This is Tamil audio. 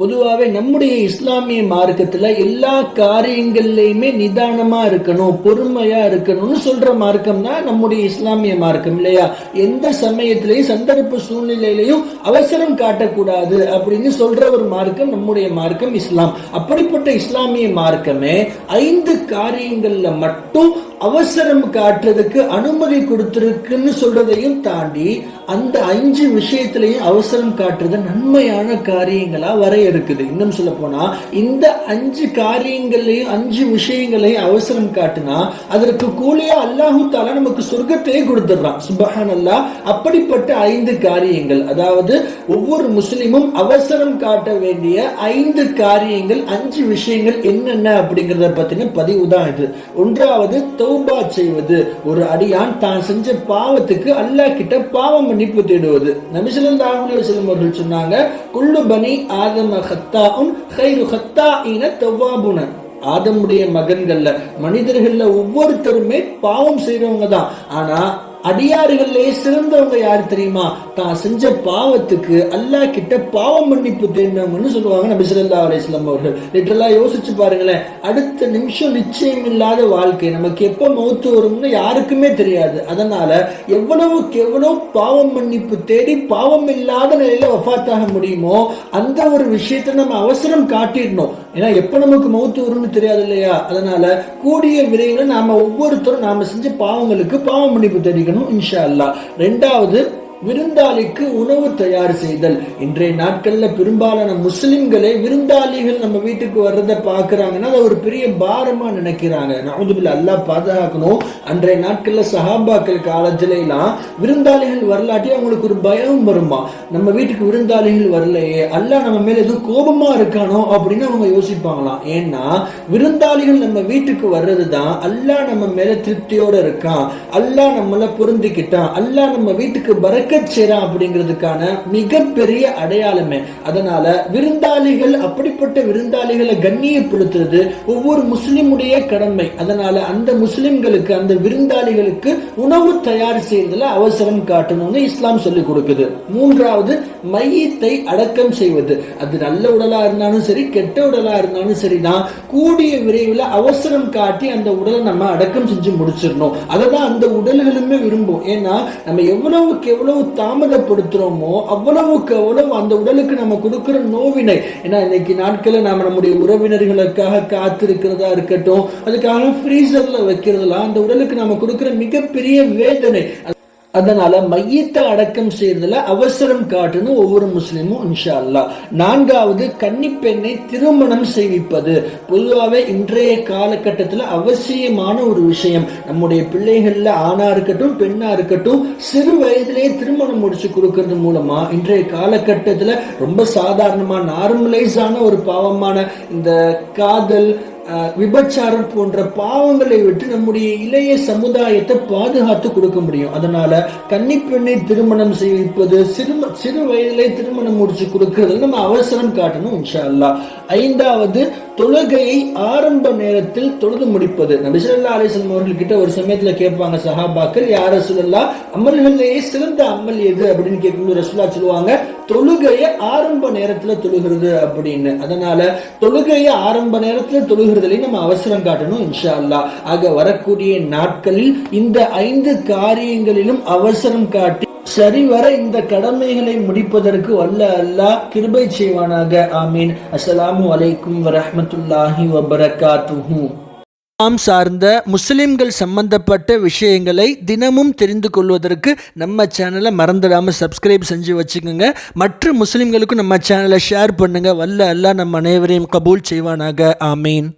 பொதுவாகவே நம்முடைய இஸ்லாமிய மார்க்கத்தில் எல்லா காரியங்கள்லையுமே நிதானமாக இருக்கணும் பொறுமையாக இருக்கணும்னு சொல்கிற மார்க்கம் தான் நம்முடைய இஸ்லாமிய மார்க்கம் இல்லையா? எந்த சமயத்திலையும் சந்தர்ப்ப சூழ்நிலையிலையும் அவசரம் காட்டக்கூடாது அப்படின்னு சொல்கிற ஒரு மார்க்கம் நம்முடைய மார்க்கம் இஸ்லாம். அப்படிப்பட்ட இஸ்லாமிய மார்க்கமே ஐந்து காரியங்களில் மட்டும் அவசரம் காட்டுறதுக்கு அனுமதி கொடுத்துருக்குன்னு சொல்றதையும் தாண்டி அந்த அஞ்சு விஷயத்திலையும் அவசரம் காட்டுறது நன்மையான காரியங்களா வரையறுக்குது இன்னும் சொல்ல போனா இந்த அஞ்சு காரியங்களையும் அஞ்சு விஷயங்களையும் அவசரம் காட்டுனா அதற்கு கூலியா அல்லாஹு தாலா நமக்கு சொர்க்கத்தையே கொடுத்துடுறான் சுபஹான் அல்லா அப்படிப்பட்ட ஐந்து காரியங்கள். அதாவது ஒவ்வொரு முஸ்லிமும் அவசரம் காட்ட வேண்டிய ஐந்து காரியங்கள் அஞ்சு விஷயங்கள் என்னென்ன அப்படிங்கறத பத்தின பதிவு தான் இது. ஒன்றாவது தௌபா செய்வது. ஒரு அடியான் தான் செஞ்ச பாவத்துக்கு அல்லாஹ் கிட்ட பாவம் மன்னிப்பு தேடுவது. நபிசல்லாஹு அலைஹி வஸல்லம் அவர்கள் சொன்னாங்க குல்லு பனி ஆதம ஹத்தாவும் ஹைரு ஹத்தா இன தவ்வாபுன ஆதமுடைய மகன்கள்ல மனிதர்கள்ல ஒவ்வொருத்தருமே பாவம் செய்யறவங்க தான். ஆனா அடியாறுகளிலே சிறந்தவங்க யார் தெரியுமா? தான் செஞ்ச பாவத்துக்கு அல்லாஹ் கிட்ட பாவம் மன்னிப்பு தேடினவங்கன்னு சொல்லுவாங்க நபி சொல்லா அலிஸ்லாம் அவர்கள். லிட்டரலா யோசிச்சு பாருங்களேன். அடுத்த நிமிஷம் நிச்சயம் இல்லாத வாழ்க்கை. நமக்கு எப்போ மௌத்து வரும்னு யாருக்குமே தெரியாது. அதனால எவ்வளவுக்கு எவ்வளவு பாவம் மன்னிப்பு தேடி பாவம் இல்லாத நிலையில வஃபாத்தாக முடியுமோ அந்த ஒரு விஷயத்தை நம்ம அவசரம் காட்டிடணும். ஏன்னா எப்போ நமக்கு மௌத்து வரும்னு தெரியாது இல்லையா? அதனால கூடிய விரைவில் நாம ஒவ்வொருத்தரும் நாம செஞ்ச பாவங்களுக்கு பாவம் மன்னிப்பு தெரிவிக்கணும் இன்ஷா அல்லா ரெண்டாவது விருந்தாளிக்கு உணவு தயார் செய்தல். இன்றைய நாட்கள்ல பெரும்பாலான முஸ்லிம்களே விருந்தாளிகள் நம்ம வீட்டுக்கு வர்றதை பாக்குறாங்கன்னா அதை ஒரு பெரிய பாரமா நினைக்கிறாங்க. நவதுபில் அல்லாஹ் பாதுகாக்கணும். அன்றைய நாட்கள்ல சஹாபாக்கள் காலத்துல எல்லாம் விருந்தாளிகள் வரலாட்டி அவங்களுக்கு ஒரு பயம் வருமா? நம்ம வீட்டுக்கு விருந்தாளிகள் வரலையே அல்லாஹ் நம்ம மேல எதுவும் கோபமா இருக்கானோ அப்படின்னு அவங்க யோசிப்பாங்களாம். ஏன்னா விருந்தாளிகள் நம்ம வீட்டுக்கு வர்றது தான் அல்லாஹ் நம்ம மேல திருப்தியோட இருக்கான். அல்லாஹ் நம்மள பொருந்திக்கிட்டான். அல்லாஹ் நம்ம வீட்டுக்கு இருக்கச் செய்றான் அப்படிங்கிறதுக்கான மிகப்பெரிய அடையாளமே. அதனால விருந்தாளிகள் அப்படிப்பட்ட விருந்தாளிகளை கண்ணியப்படுத்துறது ஒவ்வொரு முஸ்லிமுடைய கடமை. அதனால அந்த முஸ்லிம்களுக்கு அந்த விருந்தாளிகளுக்கு உணவு தயார் செய்யறதுல அவசரம் காட்டணும்னு இஸ்லாம் சொல்லி கொடுக்குது. மூன்றாவது மையத்தை அடக்கம் செய்வது. அது நல்ல உடலா இருந்தாலும் சரி கெட்ட உடலா இருந்தாலும் சரிதான் கூடிய விரைவில் அவசரம் காட்டி அந்த உடலை நம்ம அடக்கம் செஞ்சு முடிச்சிடணும். அதை தான் அந்த உடல்களுமே விரும்பும். ஏன்னா நம்ம எவ்வளவுக்கு எவ்வளவு தாமதப்படுத்துறோமோ அவ்வளவுக்கு அவ்வளவு அந்த உடலுக்கு நம்ம கொடுக்கிற நோவினை. ஏன்னா இன்னைக்கு நாட்களில் நாம நம்முடைய உறவினர்களுக்காக காத்திருக்கிறதா இருக்கட்டும் அதுக்காக ஃப்ரீசர்ல வைக்கிறதுலாம் அந்த உடலுக்கு நாம கொடுக்கிற மிகப்பெரிய வேதனை. அதனால மையத்தை அடக்கம் செய்யறதுல அவசரம் காட்டணும் ஒவ்வொரு முஸ்லீமும் இன்ஷா அல்லாஹ் நான்காவது கன்னிப்பெண்ணை திருமணம் செய்விப்பது. பொதுவாகவே இன்றைய காலகட்டத்தில் அவசியமான ஒரு விஷயம். நம்முடைய பிள்ளைகள்ல ஆணா இருக்கட்டும் பெண்ணா இருக்கட்டும் சிறு வயதிலேயே திருமணம் முடிச்சு கொடுக்கறது மூலமா இன்றைய காலகட்டத்தில் ரொம்ப சாதாரணமா நார்மலைஸான ஒரு பாவமான இந்த காதல் விபச்சாரம் போன்ற பாவங்களை விட்டு நம்முடைய இளைய சமுதாயத்தை பாதுகாத்து கொடுக்க முடியும். அதனால கன்னிப்பெண்ணை திருமணம் செய்விப்பது சிறு சிறு வயதிலே திருமணம் முடிச்சு கொடுக்கறது நம்ம அவசரம் காட்டணும் இன்ஷா அல்லா ஐந்தாவது தொழுகையை ஆரம்ப நேரத்தில் தொழுது முடிப்பது. நபிசல்லா அலிஸ்லாம் அவர்கள் கிட்ட ஒரு சமயத்துல கேட்பாங்க சஹாபாக்கள் யார் ரசூலல்லா அமல்களிலேயே சிறந்த அமல் எது? அப்படின்னு கேட்கும்போது ரசுல்லா சொல்லுவாங்க தொழுகையை ஆரம்ப நேரத்துல தொழுகிறது அப்படின்னு. அதனால தொழுகையை ஆரம்ப நேரத்துல தொழுகிறதுலையும் நம்ம அவசரம் காட்டணும் இன்ஷா அல்லாஹ் ஆக வரக்கூடிய நாட்களில் இந்த ஐந்து காரியங்களிலும் அவசரம் காட்டி சரிவர இந்த கடமைகளை முடிப்பதற்கு வல்ல அல்லாஹ் கிருபை செய்வானாக. ஆமீன். அஸ்ஸலாமு அலைக்கும் வரஹ்மத்துல்லாஹி வபரகாத்துஹு. இஸ்லாம் சார்ந்த முஸ்லிம்கள் சம்பந்தப்பட்ட விஷயங்களை தினமும் தெரிந்து கொள்வதற்கு நம்ம சேனலை மறந்துடாமல் சப்ஸ்கிரைப் செஞ்சு வச்சுக்கோங்க. மற்ற முஸ்லிம்களுக்கும் நம்ம சேனலை ஷேர் பண்ணுங்கள் வல்ல அல்லாஹ் நம்ம அனைவரையும் கபூல் செய்வானாக. ஆமீன்.